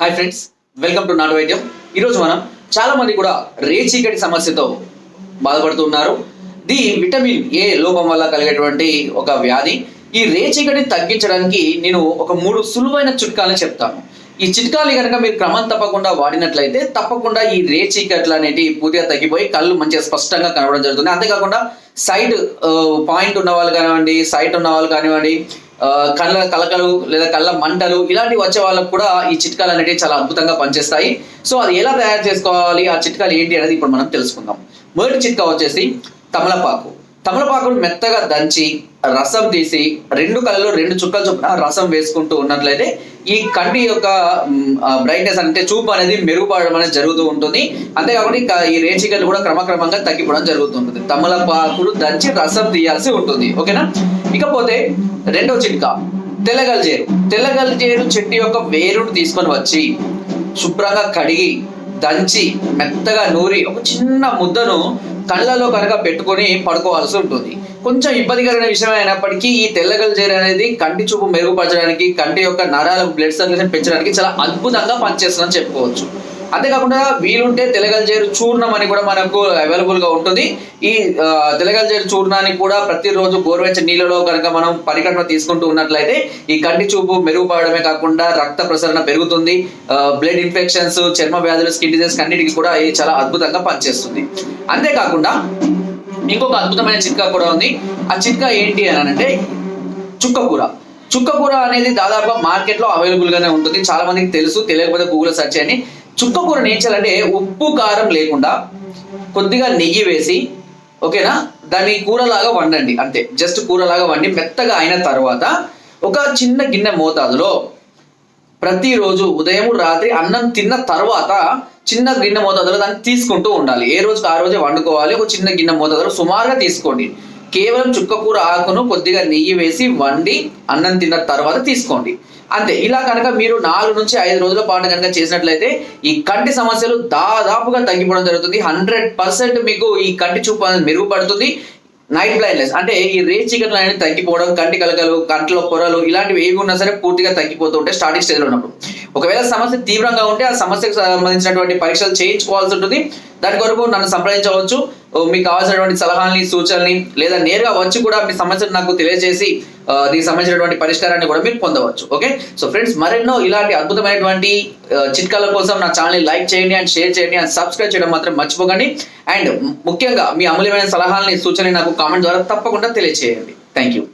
Hi friends welcome to నాటు వైద్యం ఈరోజు మనం చాలా మంది కూడా రేచీకటి సమస్యతో బాధపడుతున్నారు ది విటమిన్ ఏ లోపం వల్ల కలిగేటువంటి ఒక వ్యాధి. ఈ రేచీకటి తగ్గించడానికి నేను ఒక మూడు సులువైన చిట్కాలను చెప్తాను. ఈ చిట్కాలు కనుక మీరు క్రమం తప్పకుండా వాడినట్లయితే తప్పకుండా ఈ రేచీకట్లు అనేటి పూర్తిగా తగ్గిపోయి కళ్ళు మంచిగా స్పష్టంగా కనబడడం జరుగుతుంది. అంతేకాకుండా సైట్ పాయింట్ ఉన్న వాళ్ళు కానివ్వండి సైట్ ఉన్న వాళ్ళు కానివ్వండి కళ్ళ కలకలు లేదా కళ్ళ మంటలు ఇలాంటివి వచ్చే వాళ్ళకు కూడా ఈ చిట్కాలు అనేవి చాలా అద్భుతంగా పనిచేస్తాయి. సో అది ఎలా తయారు చేసుకోవాలి? ఆ చిట్కాలు ఏంటి అనేది ఇప్పుడు మనం తెలుసుకుందాం. మొదటి చిట్కా వచ్చేసి తమలపాకు. తమలపాకును మెత్తగా దంచి రసం తీసి రెండు కళ్ళలో రెండు చుక్కలు చొప్పున రసం వేసుకుంటూ ఉన్నట్లయితే ఈ కంటి యొక్క బ్రైట్నెస్ అంటే చూపు అనేది మెరుగుపడడం అనేది జరుగుతూ ఉంటుంది. అంతేకాకుండా ఈ రేచికలు కూడా క్రమక్రమంగా తగ్గిపోవడం జరుగుతుంటుంది తమలపాకులు దంచి రసం తీయాల్సి ఉంటుంది. ఓకేనా? ఇకపోతే రెండో చిట్కా తెల్లగల్జేరు తెల్లగల్జేరు చెట్టు యొక్క వేరును తీసుకొని వచ్చి శుభ్రంగా కడిగి దంచి మెత్తగా నూరి ఒక చిన్న ముద్దను కళ్ళలో కనుక పెట్టుకొని పడుకోవాల్సి ఉంటుంది. కొంచెం ఇబ్బందికరమైన విషయం అయినప్పటికీ ఈ తెల్లగల్జేరు అనేది కంటి చూపు మెరుగుపరచడానికి కంటి యొక్క నరాల బ్లడ్ సర్క్యులేషన్ పెంచడానికి చాలా అద్భుతంగా పనిచేస్తుందని చెప్పుకోవచ్చు. అంతేకాకుండా వీలుంటే తెలగల్జేరు చూర్ణం అని కూడా మనకు అవైలబుల్గా ఉంటుంది. ఈ తెలగల్జేరు చూర్ణానికి కూడా ప్రతిరోజు గోరువెచ్చ నీళ్ళలో కనుక మనం పరికరణ తీసుకుంటూ ఉన్నట్లయితే ఈ కంటి చూపు మెరుగుపడమే కాకుండా రక్త ప్రసరణ పెరుగుతుంది. బ్లడ్ ఇన్ఫెక్షన్స్ చర్మ వ్యాధులు స్కిన్ డిజీస్ అన్నిటికీ కూడా ఇది చాలా అద్భుతంగా పనిచేస్తుంది. అంతేకాకుండా ఇంకొక అద్భుతమైన చిట్కా కూడా ఉంది. ఆ చిట్కా ఏంటి అని అంటే చుక్కకూర చుక్కకూర అనేది దాదాపుగా మార్కెట్లో అవైలబుల్ గానే ఉంటుంది. చాలా మందికి తెలుసు తెలియకపోతే గూగుల్ సెర్చ్ చేయండి. చుక్కకూరని ఏం చేయాలంటే ఉప్పు కారం లేకుండా కొద్దిగా నెయ్యి వేసి ఓకేనా? దాన్ని కూరలాగా వండండి అంతే. జస్ట్ కూరలాగా వండి మెత్తగా అయిన తర్వాత ఒక చిన్న గిన్నె మోతాదులో ప్రతిరోజు ఉదయం రాత్రి అన్నం తిన్న తర్వాత చిన్న గిన్నె మోతాదులో దాన్ని తీసుకుంటూ ఉండాలి. ఏ రోజుకి ఆ రోజే వండుకోవాలి? ఒక చిన్న గిన్నె మోతాదులో సుమారుగా తీసుకోండి. కేవలం చుక్కకూర ఆకును కొద్దిగా నెయ్యి వేసి వండి అన్నం తిన్న తర్వాత తీసుకోండి. అంతే. ఇలా కనుక మీరు నాలుగు నుంచి ఐదు రోజుల పాటు కనుక చేసినట్లయితే ఈ కంటి సమస్యలు దాదాపుగా తగ్గిపోవడం జరుగుతుంది. హండ్రెడ్ పర్సెంట్ మీకు ఈ కంటి చూపు అనేది మెరుగుపడుతుంది. నైట్ బ్లైండ్నెస్ అంటే ఈ రేజ్ చీకట్లు అనేది తగ్గిపోవడం కంటి కలకలు కంట్లో పొరలు ఇలాంటివి ఏవి ఉన్నా సరే పూర్తిగా తగ్గిపోతూ ఉంటాయి స్టార్టింగ్ స్టేజ్లో ఉన్నప్పుడు. ఒకవేళ సమస్య తీవ్రంగా ఉంటే ఆ సమస్యకు సంబంధించినటువంటి పరీక్షలు చేయించుకోవాల్సి ఉంటుంది. దాని కొరకు నన్ను సంప్రదించవచ్చు. మీకు కావాల్సినటువంటి సలహాలని సూచనని లేదా నేరుగా వచ్చి కూడా మీ సమస్యను నాకు తెలియజేసి దీనికి సంబంధించినటువంటి పరిష్కారాన్ని కూడా మీరు పొందవచ్చు ఓకే? సో ఫ్రెండ్స్ మరెన్నో ఇలాంటి అద్భుతమైనటువంటి చిట్కాల కోసం నా ఛానల్ని లైక్ చేయండి అండ్ షేర్ చేయండి అండ్ సబ్స్క్రైబ్ చేయడం మాత్రం మర్చిపోకండి. అండ్ ముఖ్యంగా మీ అమూల్యమైన సలహాలని సూచనని నాకు కామెంట్ ద్వారా తప్పకుండా తెలియజేయండి థ్యాంక్ యూ